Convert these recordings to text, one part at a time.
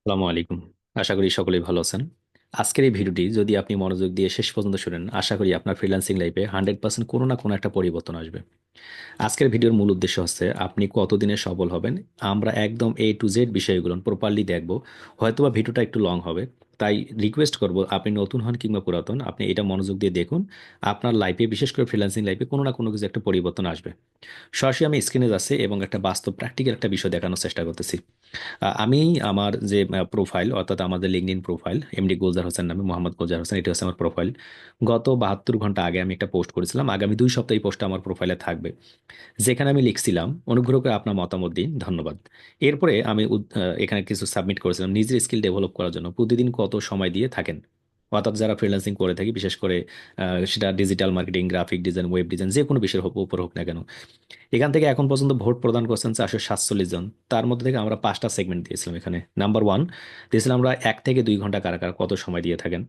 আসসালামু আলাইকুম। আশা করি সকলেই ভালো আছেন। আজকের এই ভিডিওটি যদি আপনি মনোযোগ দিয়ে শেষ পর্যন্ত শুনেন, আশা করি আপনার ফ্রিল্যান্সিং লাইফে হান্ড্রেড পার্সেন্ট কোনো না কোনো একটা পরিবর্তন আসবে। আজকের ভিডিওর মূল উদ্দেশ্য হচ্ছে, আপনি কতদিনে সবল হবেন? আমরা একদম এ টু জেড বিষয়গুলো প্রপারলি দেখব। হয়তোবা ভিডিওটা একটু লং হবে। তাই রিকোয়েস্ট করব, আপনি নতুন হন কিংবা পুরাতন, আপনি এটা মনোযোগ দিয়ে দেখুন। আপনার লাইফে বিশেষ করে ফ্রিল্যান্সিং লাইফে কোনো না কোনো কিছু একটা পরিবর্তন আসবে। সরাসরি আমি স্ক্রিনে যাচ্ছি এবং একটা বাস্তব প্র্যাকটিক্যাল একটা বিষয় দেখানোর চেষ্টা করতেছি। আমি আমার যে প্রোফাইল অর্থাৎ আমাদের LinkedIn profile MD Golzar Hossain নামে মোহাম্মদ গোলজার হোসেন এটা হচ্ছে আমার প্রোফাইল গত বাহাত্তর ঘণ্টা আগে আমি একটা পোস্ট করেছিলাম, আগামী দুই সপ্তাহ এই পোস্টটা আমার প্রোফাইলে থাকবে। যেখানে আমি লিখছিলাম, অনুগ্রহ করে আপনার মতামত দিন, ধন্যবাদ। এরপরে আমি এখানে কিছু সাবমিট করেছিলাম, নিজের স্কিল ডেভেলপ করার জন্য। প্রতিদিন কত সময় দিয়ে থাকেন। অর্থাৎ যারা ফ্রিল্যান্সিং করে থাকি, বিশেষ করে সেটা digital marketing graphic design web design যে কোনো বিষয়ের উপর হোক না কেন। এখান থেকে এখন পর্যন্ত ভোট প্রদান করছেন চারশো সাতচল্লিশ জন। তার মধ্যে থেকে আমরা পাঁচটা সেগমেন্ট দিয়েছিলাম এখানে। নাম্বার ওয়ান দিয়েছিলাম আমরা এক থেকে দুই ঘণ্টা কারা কারা কত সময় দিয়ে থাকেন।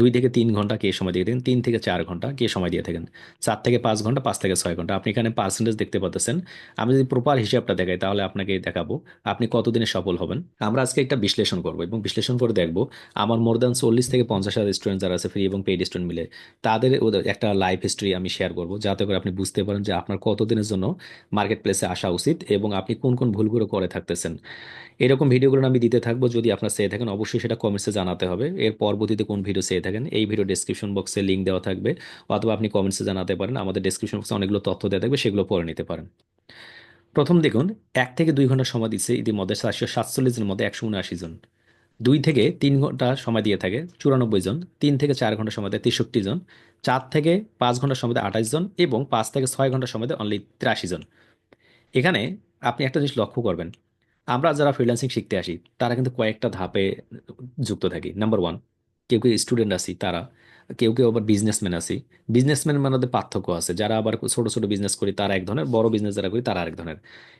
দুই থেকে তিন ঘণ্টা কে সময় দিয়ে থাকেন, তিন থেকে চার ঘণ্টা কে সময় দিয়ে থাকেন। চার থেকে পাঁচ ঘণ্টা, পাঁচ থেকে ছয় ঘণ্টা। আপনি এখানে পার্সেন্টেজ দেখতে পাচ্ছেন আমি যদি প্রপার হিসাবটা দেখাই তাহলে আপনাকে দেখাবো আপনি কতদিনে সফল হবেন। আমরা আজকে একটা বিশ্লেষণ করব এবং বিশ্লেষণ করে দেখব আমার মোর দ্যান চল্লিশ থেকে পঞ্চাশ হাজার স্টুডেন্ট যারা আছে ফ্রি এবং পেইড স্টুডেন্ট মিলে, তাদের একটা লাইফ হিস্ট্রি আমি শেয়ার করব। যাতে করে আপনি বুঝতে পারেন যে আপনার কতদিনের জন্য মার্কেট প্লেসে আসা উচিত এবং আপনি কোন কোন ভুলগুলো করে থাকতেছেন। এরকম ভিডিওগুলো আমি দিতে থাকব, যদি আপনার চেয়ে থাকেন, অবশ্যই সেটা কমেন্টসে জানাতে হবে। এর পরবর্তীতে কোন ভিডিও চেয়ে থাকেন, এই ভিডিও ডেসক্রিপশন বক্সে লিঙ্ক দেওয়া থাকবে অথবা আপনি কমেন্টসে জানাতে পারেন, আমাদের ডেসক্রিপশন বক্সে অনেকগুলো তথ্য দেওয়া থাকবে, সেগুলো পড়ে নিতে পারেন। প্রথম দেখুন, এক থেকে দুই ঘণ্টা সময় দিচ্ছে ইতিমধ্যে চারশো সাতচল্লিশের মধ্যে একশো উনআশি জন। দুই থেকে তিন ঘণ্টা সময় দিয়ে থাকে চুরানব্বই জন, তিন থেকে চার ঘণ্টা সময় দেয় তেষট্টি জন। চার থেকে পাঁচ ঘণ্টার সময় আঠাশ জন এবং পাঁচ থেকে ছয় ঘণ্টার সময় অনলি তিরাশি জন। এখানে আপনি একটা জিনিস লক্ষ্য করবেন, আমরা যারা ফ্রিল্যান্সিং শিখতে আসি, তারা কিন্তু কয়েকটা ধাপে যুক্ত থাকি। নাম্বার ওয়ান কেউ কেউ স্টুডেন্ট আছি তারা, কেউ কেউ আবার বিজনেসম্যান আছি। বিজনেসম্যান মধ্যে পার্থক্য আছে, যারা আবার ছোট ছোট বিজনেস করি তারা এক ধরনের, বড় বিজনেস যারা করি তারা আরেক ধরনের।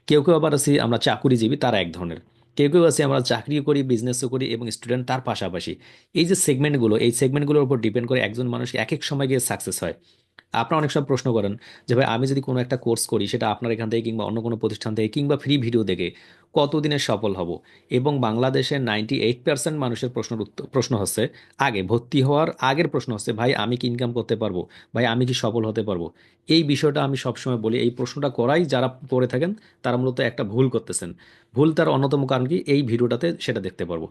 কেউ কেউ আবার আছি, আমরা চাকুরিজীবী তারা এক ধরনের। কেউ কেউ আছে আমরা চাকরিও করি বিজনেসও করি এবং স্টুডেন্ট তার পাশাপাশি। এই যে সেগমেন্টগুলো এই সেগমেন্টগুলোর উপর ডিপেন্ড করে একজন মানুষ এক এক সময় গিয়ে সাকসেস হয়। আপনারা অনেক সময় প্রশ্ন করেন যে ভাই, আমি যদি কোনো একটা কোর্স করি, সেটা আপনার এখান থেকে কিংবা অন্য কোনো প্রতিষ্ঠান থেকে কিংবা ফ্রি ভিডিও দেখে কতদিনে সফল হব? এবং বাংলাদেশের নাইনটি এইট পার্সেন্ট মানুষের প্রশ্নের উত্তর প্রশ্ন হচ্ছে, আগে ভর্তি হওয়ার আগের প্রশ্ন হচ্ছে, ভাই, আমি কি ইনকাম করতে পারব? ভাই, আমি কি সফল হতে পারব? এই বিষয়টা আমি সবসময় বলি, এই প্রশ্নটা করাই যারা করে থাকেন, তারা মূলত একটা ভুল করতেছেন। ভুল তার অন্যতম কারণ কি, এই ভিডিওটাতে সেটা দেখতে পারব।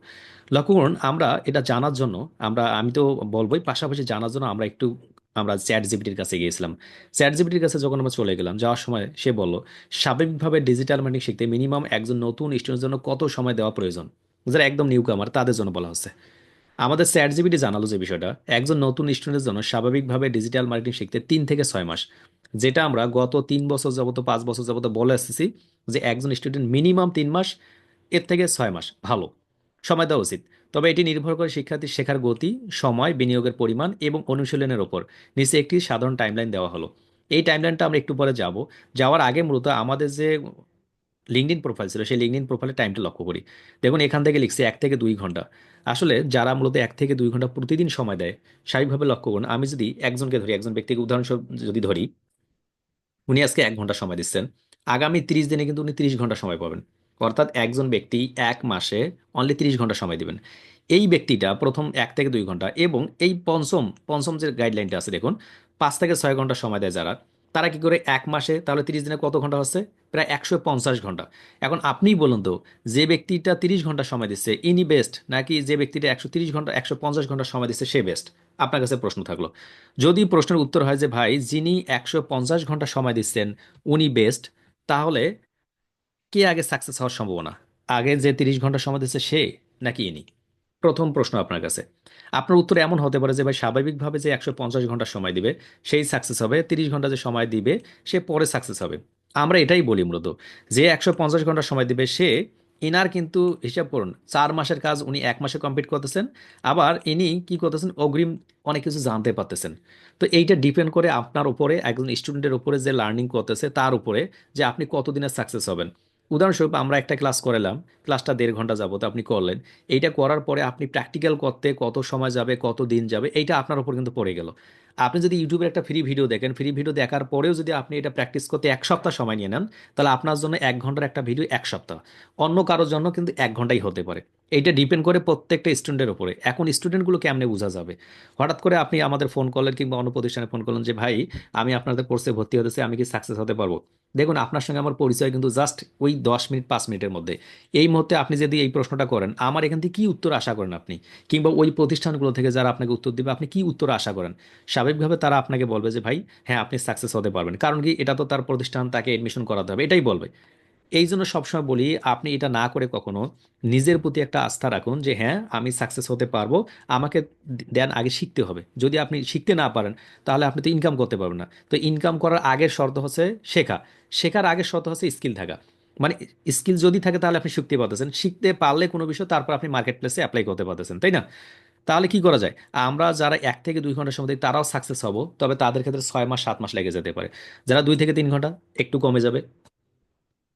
লক্ষ্য করুন, আমরা এটা জানার জন্য, আমরা, আমি তো বলবোই, পাশাপাশি জানার জন্য আমরা একটু আমরা চ্যাট জিপিটির কাছে গিয়েছিলাম। চ্যাট জিপিটির কাছে যখন আমরা চলে গেলাম, যাওয়ার সময় সে বলল, স্বাভাবিকভাবে ডিজিটাল মার্কেটিং শিখতে মিনিমাম একজন নতুন স্টুডেন্টের জন্য কত সময় দেওয়া প্রয়োজন? যারা একদম নিউ কামার তাদের জন্য বলা হচ্ছে। আমাদের চ্যাট জিপিটি জানালো যে বিষয়টা, একজন নতুন স্টুডেন্টের জন্য স্বাভাবিকভাবে ডিজিটাল মার্কেটিং শিখতে তিন থেকে ছয় মাস, যেটা আমরা গত তিন বছর যাবত, পাঁচ বছর যাবত বলে আসতেছি যে একজন স্টুডেন্ট মিনিমাম তিন মাস, এর থেকে ছয় মাস, ভালো। সময় দেওয়া উচিত। তবে এটি নির্ভর করে শিক্ষার্থীর শেখার গতি, সময়, বিনিয়োগের পরিমাণ এবং অনুশীলনের ওপর। নিচে একটি সাধারণ টাইমলাইন দেওয়া হলো। এই টাইমলাইনটা আমরা একটু পরে যাব। যাওয়ার আগে মূলত আমাদের যে লিঙ্কডিন প্রোফাইল ছিল, সেই লিঙ্কডিন প্রোফাইলের টাইমটা লক্ষ্য করি। দেখুন, এখান থেকে লিখছি এক থেকে দুই ঘণ্টা। আসলে যারা মূলত এক থেকে দুই ঘণ্টা প্রতিদিন সময় দেয়, স্বাভাবিকভাবে লক্ষ্য করুন, আমি যদি একজনকে ধরি, একজন ব্যক্তিকে উদাহরণস্বরূপ যদি ধরি, উনি আজকে এক ঘণ্টা সময় দিচ্ছেন। আগামী তিরিশ দিনে কিন্তু উনি তিরিশ ঘণ্টা সময় পাবেন। অর্থাৎ একজন ব্যক্তি এক মাসে অনলি তিরিশ ঘণ্টা সময় দিবেন। এই ব্যক্তিটা প্রথম এক থেকে দুই ঘণ্টা এবং এই পঞ্চম পঞ্চম যে গাইডলাইনটা আছে, দেখুন, পাঁচ থেকে ছয় ঘণ্টা সময় দেয় যারা, তারা কি করে এক মাসে, তাহলে তিরিশ দিনে কত ঘণ্টা হচ্ছে? প্রায় একশো পঞ্চাশ ঘণ্টা। এখন আপনিই বলুন তো, যে ব্যক্তিটা তিরিশ ঘণ্টা সময় দিচ্ছে, ইনি বেস্ট নাকি যে ব্যক্তিটা একশো তিরিশ ঘণ্টা, একশো পঞ্চাশ ঘণ্টা সময় দিচ্ছে, সে বেস্ট আপনার কাছে প্রশ্ন থাকল। যদি প্রশ্নের উত্তর হয় যে, ভাই, যিনি একশো পঞ্চাশ ঘণ্টা সময় দিচ্ছেন, উনি বেস্ট তাহলে কে আগে সাকসেস হওয়ার সম্ভাবনা? আগে যে তিরিশ ঘণ্টা সময় দিচ্ছে সে, নাকি ইনি? প্রথম প্রশ্ন আপনার কাছে। আপনার উত্তর এমন হতে পারে যে, ভাই, স্বাভাবিকভাবে যে একশো পঞ্চাশ ঘণ্টা সময় দিবে, সেই সাকসেস হবে। তিরিশ ঘণ্টা যে সময় দিবে, সে পরে সাকসেস হবে। আমরা এটাই বলি মূলত। যে একশো পঞ্চাশ ঘণ্টা সময় দিবে সে, ইনার কিন্তু হিসাব করুন, চার মাসের কাজ উনি এক মাসে কমপ্লিট করতেছেন। আবার ইনি কি করতেছেন, অগ্রিম অনেক কিছু জানতে পারতেছেন। তো এইটা ডিপেন্ড করে আপনার উপরে, একজন স্টুডেন্টের উপরে যে লার্নিং করতেছে, তার উপরে যে আপনি কতদিনে সাকসেস হবেন। উদাহরণস্বরূপ আমরা একটা ক্লাস করালাম, ক্লাসটা দেড় ঘণ্টা যাবত আপনি করলেন। এইটা করার পরে আপনি প্র্যাকটিক্যাল করতে কত সময় যাবে, কত দিন যাবে, এইটা আপনার উপর কিন্তু পড়ে গেল। আপনি যদি ইউটিউবের একটা ফ্রি ভিডিও দেখেন ফ্রি ভিডিও দেখার পরেও যদি আপনি এটা প্র্যাকটিস করতে এক সপ্তাহ সময় নিয়ে নেন, তাহলে আপনার জন্য এক ঘণ্টার একটা ভিডিও এক সপ্তাহ। অন্য কারোর জন্য কিন্তু এক ঘন্টাই হতে পারে। এইটা ডিপেন্ড করে প্রত্যেকটা স্টুডেন্টের উপরে। এখন স্টুডেন্টগুলো কেমনে বোঝা যাবে? হঠাৎ করে আপনি আমাদের ফোন করলেন কিংবা অন্য প্রতিষ্ঠানে ফোন করলেন যে, ভাই, আমি আপনাদের কোর্সে ভর্তি হতেছি আমি কি সাকসেস হতে পারব? দেখুন, আপনার সঙ্গে আমার পরিচয় কিন্তু জাস্ট ওই দশ মিনিট, পাঁচ মিনিটের মধ্যে। এই মুহূর্তে আপনি যদি এই প্রশ্নটা করেন, আমার এখান থেকে কী উত্তর আশা করেন আপনি? কিংবা ওই প্রতিষ্ঠানগুলো থেকে যারা আপনাকে উত্তর দিবে, আপনি কি উত্তর আশা করেন? স্বাভাবিকভাবে তারা আপনাকে বলবে যে, ভাই হ্যাঁ আপনি সাকসেস হতে পারবেন। কারণ কি, এটা তো তার প্রতিষ্ঠান, তাকে এডমিশন করাতে হবে, এটাই বলবে। এই জন্য সবসময় বলি, আপনি এটা না করে কখনো নিজের প্রতি একটা আস্থা রাখুন যে হ্যাঁ আমি সাকসেস হতে পারব। আমাকে দেন আগে শিখতে হবে। যদি আপনি শিখতে না পারেন, তাহলে আপনি তো ইনকাম করতে পারবেন না। তো ইনকাম করার আগের শর্ত হচ্ছে শেখা। শেখার আগের শর্ত হচ্ছে স্কিল থাকা। মানে স্কিল যদি থাকে, তাহলে আপনি শিখতে পারতেছেন। শিখতে পারলে কোনো বিষয়, তারপর আপনি মার্কেট প্লেসে অ্যাপ্লাই করতে পারতেছেন, তাই না? তাহলে কি করা যায়? আমরা যারা এক থেকে দুই ঘণ্টার সময় তারাও সাকসেস হব। তবে তাদের ক্ষেত্রে ছয় মাস, সাত মাস লেগে যেতে পারে। যারা দুই থেকে তিন ঘণ্টা, একটু কমে যাবে।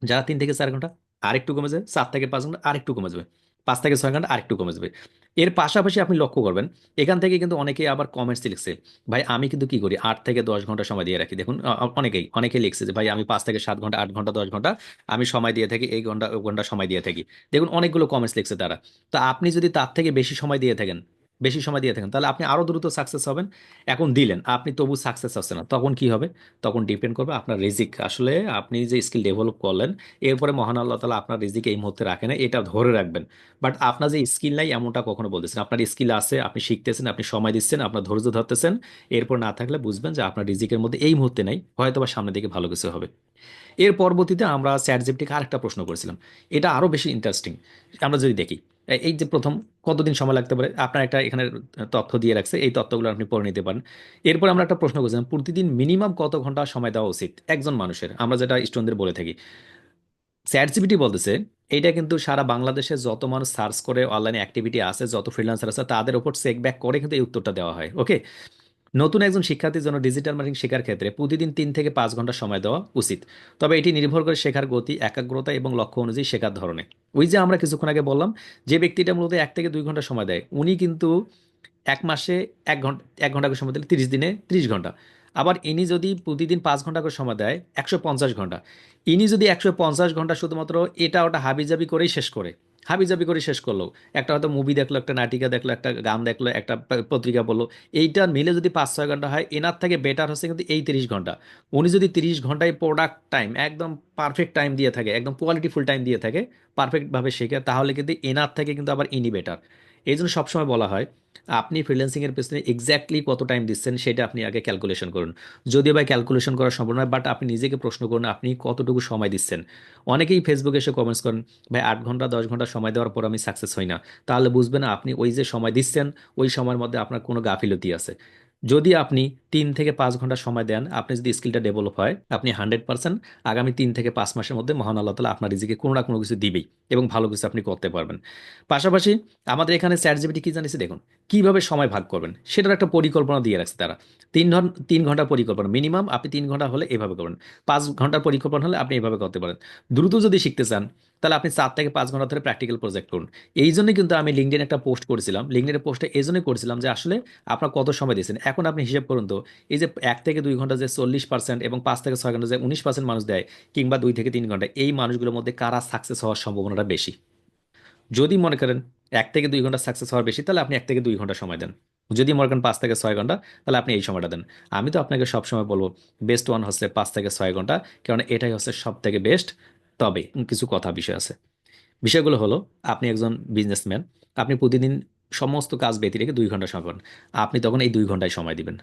যারা তিন থেকে চার ঘণ্টা, আরেকটু কমে যাবে, সাত থেকে পাঁচ ঘণ্টা, আরেকটু কমে যাবে, পাঁচ থেকে ছয় ঘণ্টা, আরেকটু কমে যাবে। এর পাশাপাশি আপনি লক্ষ্য করবেন, এখান থেকে কিন্তু অনেকেই আবার কমেন্টস লিখছে, ভাই, আমি কিন্তু কি করি? আট থেকে দশ ঘণ্টা সময় দিয়ে রাখি। দেখুন অনেকেই অনেকেই লিখছে যে, ভাই, আমি পাঁচ থেকে সাত ঘণ্টা, আট ঘণ্টা, দশ ঘণ্টা, আমি সময় দিয়ে থাকি, এই ঘণ্টা ঘণ্টা সময় দিয়ে থাকি। দেখুন, অনেকগুলো কমেন্টস লিখছে তারা। তো আপনি যদি তার থেকে বেশি সময় দিয়ে থাকেন বেশি সময় দিয়ে থাকেন। তাহলে আপনি আরও দ্রুত সাকসেস হবেন। এখন দিলেন, আপনি তবু সাকসেস হচ্ছে না। তখন কি হবে? তখন ডিপেন্ড করবে আপনার রিজিক। আসলে আপনি যে স্কিল ডেভেলপ করলেন, এরপরে মহান আল্লাহ তালা আপনার রিজিক এই মুহূর্তে রাখে না এটা ধরে রাখবেন। বাট আপনার যে স্কিল নাই, এমনটা কখনো বলতেছেন আপনার স্কিল আছে, আপনি শিখতেছেন, আপনি সময় দিচ্ছেন, আপনার ধৈর্য ধরতেছেন। এরপর না থাকলে বুঝবেন যে আপনার রিজিকের মধ্যে এই মুহূর্তে নাই হয়তো বা সামনের দিকে ভালো কিছু হবে। এর পরবর্তীতে আমরা চ্যাট জিপিটিকে আরেকটা প্রশ্ন করেছিলাম। এটা আরও বেশি ইন্টারেস্টিং আমরা যদি দেখি এই যে প্রথম কতদিন সময় লাগতে পারে? আপনার একটা এখানে তথ্য দিয়ে রাখছে, এই তথ্যগুলো আপনি পড়ে নিতে পারেন। এরপর আমরা একটা প্রশ্ন করছিলাম, প্রতিদিন মিনিমাম কত ঘণ্টা সময় দেওয়া উচিত একজন মানুষের? আমরা যেটা স্টুডেন্টদের বলে থাকি। চ্যাট জিপিটি বলতেছে এটা কিন্তু সারা বাংলাদেশে যত মানুষ সার্চ করে, অনলাইনে অ্যাক্টিভিটি আছে, যত ফ্রিল্যান্সার আছে, তাদের উপর চেক ব্যাক করে কিন্তু এই উত্তরটা দেওয়া হয়। ওকে নতুন একজন শিক্ষার্থীর জন্য ডিজিটাল মার্কেটিং শেখার ক্ষেত্রে প্রতিদিন তিন থেকে পাঁচ ঘণ্টা সময় দেওয়া উচিত। তবে এটি নির্ভর করে শেখার গতি, একাগ্রতা এবং লক্ষ্য অনুযায়ী শেখার ধরনে। ওই যে আমরা কিছুক্ষণ আগে বললাম, যে ব্যক্তিটা মূলত এক থেকে দুই ঘণ্টা সময় দেয়, উনি কিন্তু এক মাসে এক ঘণ্টা এক ঘণ্টা করে সময় দিলে তিরিশ দিনে ত্রিশ ঘণ্টা। আবার ইনি যদি প্রতিদিন পাঁচ ঘণ্টা করে সময় দেয়, একশো পঞ্চাশ ঘণ্টা। ইনি যদি একশো পঞ্চাশ ঘণ্টা শুধুমাত্র এটা ওটা হাবিজাবি করেই শেষ করে। হাবিজাবি করে শেষ করল। একটা হয়তো মুভি দেখল, একটা নাটিকা দেখল, একটা গান দেখল, একটা পত্রিকা বলল এইটা মিলে যদি পাঁচ, ছয় ঘণ্টা হয়, এনার থেকে বেটার হচ্ছে কিন্তু এই তিরিশ ঘণ্টা। উনি যদি তিরিশ ঘন্টায় প্রোডাক্ট টাইম একদম পারফেক্ট টাইম দিয়ে থাকে, একদম কোয়ালিটি ফুল টাইম দিয়ে থাকে পারফেক্টভাবে শেখে, তাহলে কিন্তু এনার থেকে কিন্তু আবার ইনি বেটার এই জন্য সবসময় বলা হয়, আপনি ফ্রিল্যান্সিংয়ের পেছনে এক্স্যাক্টলি কত টাইম দিচ্ছেন সেটা আপনি আগে ক্যালকুলেশন করুন। যদিও বা ক্যালকুলেশন করা সম্ভব নয় বাট আপনি নিজেকে প্রশ্ন করুন, আপনি কতটুকু সময় দিচ্ছেন। অনেকেই ফেসবুকে এসে কমেন্টস করেন, ভাই, আট ঘণ্টা, দশ ঘণ্টা সময় দেওয়ার পর আমি সাকসেস হই না। তাহলে বুঝবেন আপনি ওই যে সময় দিচ্ছেন, ওই সময়ের মধ্যে আপনার কোনো গাফিলতি আছে। যদি আপনি তিন থেকে পাঁচ ঘণ্টা সময় দেন, আপনি যদি স্কিলটা ডেভেলপ হয়, আপনি হান্ড্রেড পার্সেন্ট আগামী তিন থেকে পাঁচ মাসের মধ্যে মহান আল্লাহ তালা আপনার রিজিকে কোনো না কোনো কিছু দিবেই এবং ভালো কিছু আপনি করতে পারবেন। পাশাপাশি আমাদের এখানে চ্যাট জিপিটি কি জানিয়েছে দেখুন, কীভাবে সময় ভাগ করবেন সেটার একটা পরিকল্পনা দিয়ে রাখছে তারা। তিন ঘণ্টা তিন ঘণ্টার পরিকল্পনা মিনিমাম আপনি তিন ঘণ্টা হলে এভাবে করবেন, পাঁচ ঘণ্টার পরিকল্পনা হলে আপনি এভাবে করতে পারেন। দ্রুত যদি শিখতে চান তাহলে আপনি চার থেকে পাঁচ ঘণ্টা ধরে প্র্যাকটিক্যাল প্রজেক্ট করুন। এই জন্য কিন্তু আমি লিঙ্কডিন একটা পোস্ট করেছিলাম। লিঙ্কডিনের পোস্টে এই জন্যই করেছিলাম যে আসলে আপনার কত সময় দিয়েছেন? এখন আপনি হিসেব করুন তো, এই যে এক থেকে দুই ঘণ্টা যে চল্লিশ পার্সেন্ট এবং পাঁচ থেকে ছয় ঘণ্টা যে উনিশ পার্সেন্ট মানুষ দেয় কিংবা দুই থেকে তিন ঘণ্টা, এই মানুষগুলোর মধ্যে কারা সাকসেস হওয়ার সম্ভাবনাটা বেশি? যদি মনে করেন এক থেকে দুই ঘণ্টা সাকসেস হওয়ার বেশি, তাহলে আপনি এক থেকে দুই ঘণ্টা সময় দেন। যদি মনে করেন পাঁচ থেকে ছয় ঘণ্টা, তাহলে আপনি এই সময়টা দেন। আমি তো আপনাকে সবসময় বলব বেস্ট ওয়ান হচ্ছে পাঁচ থেকে ছয় ঘণ্টা কারণ এটাই হচ্ছে সব থেকে বেস্ট তবে কিছু কথা বিষয় আছে। বিষয়গুলো হলো, আপনি একজন বিজনেসম্যান আপনি প্রতিদিন সমস্ত কাজ ব্যতী রেখে দুই ঘণ্টা সময় পান। আপনি তখন এই দুই ঘন্টায় সময় দিবেন।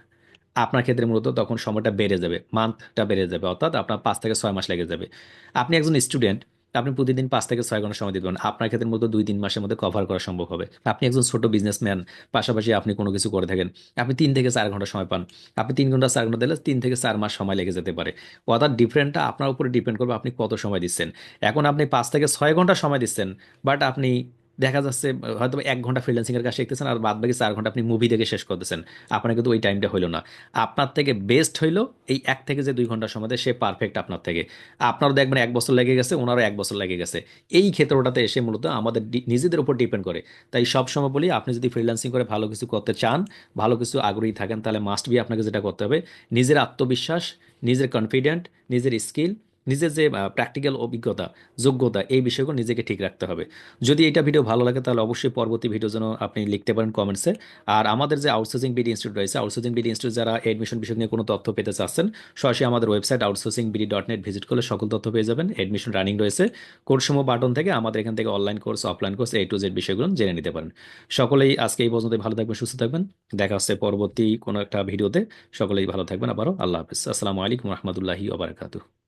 আপনার ক্ষেত্রে মূলত তখন সময়টা বেড়ে যাবে মান্থটা বেড়ে যাবে, অর্থাৎ আপনার পাঁচ থেকে ছয় মাস লেগে যাবে। আপনি একজন স্টুডেন্ট আপনি প্রতিদিন পাঁচ থেকে ছয় ঘণ্টা সময় দিবেন আপনার ক্ষেত্রে মতো দুই, তিন মাসের মধ্যে কভার করা সম্ভব হবে। আপনি একজন ছোট বিজনেসম্যান পাশাপাশি আপনি কোনো কিছু করে থাকেন। আপনি তিন থেকে চার ঘণ্টা সময় পান। আপনি তিন ঘণ্টা, চার ঘণ্টা দিলে তিন থেকে চার মাস সময় লেগে যেতে পারে। অর্থাৎ ডিফারেন্টটা আপনার উপরে ডিপেন্ড করবে আপনি কত সময় দিচ্ছেন। এখন আপনি পাঁচ থেকে ছয় ঘণ্টা সময় দিচ্ছেন বাট আপনি দেখা যাচ্ছে, হয়তো এক ঘণ্টা ফ্রিল্যান্সিং এর কাজ শিখতেছেন আর বাদ বাকি চার ঘণ্টা আপনি মুভি দেখে শেষ করতেছেন। আপনার কিন্তু ওই টাইমটা হইল না। আপনার থেকে বেস্ট হইল এই এক থেকে যে দুই ঘণ্টার সময়, সে পারফেক্ট আপনার থেকে। আপনারও দেখবেন এক বছর লেগে গেছে, ওনারও এক বছর লেগে গেছে। এই ক্ষেত্রটাতে এসে মূলত আমাদের নিজেদের উপর ডিপেন্ড করে। তাই সব সময় বলি, আপনি যদি ফ্রিল্যান্সিং করে ভালো কিছু করতে চান, ভালো কিছু আগ্রহী থাকেন, তাহলে মাস্ট বি আপনাকে যেটা করতে হবে, নিজের আত্মবিশ্বাস, নিজের কনফিডেন্ট নিজের স্কিল নিজের যে প্র্যাকটিক্যাল অভিজ্ঞতা, যোগ্যতা, এই বিষয়গুলো নিজেকে ঠিক রাখতে হবে। যদি এটা ভিডিও ভালো লাগে তাহলে অবশ্যই পরবর্তী ভিডিও জন্য আপনি লিখতে পারেন কমেন্টসে আর আমাদের যে আউটসোর্সিং বিডি ইনস্টিটিউট রয়েছে আউটসোর্সিং বিডি ইনস্টিটিউট যারা এডমিশন বিষয় নিয়ে কোনো তথ্য পেতে চাচ্ছেন, সরাসরি আমাদের website outsourcing BD dot net visit করলে সকল তথ্য পেয়ে যাবেন। এডমিশন রানিং রয়েছে। কোর্স সমূহ বাটন থেকে আমাদের এখান থেকে online course offline course A to Z বিষয়গুলো জেনে নিতে পারেন। সকলেই আজকে এই পর্যন্ত ভালো থাকবেন, সুস্থ থাকবেন। দেখা হচ্ছে পরবর্তী কোনো একটা ভিডিওতে সকলেই ভালো থাকবেন আবারও। আল্লাহ হাফিজ। আসসালামু আলাইকুম রহমতুল্লাহি ওবরাকাতুহ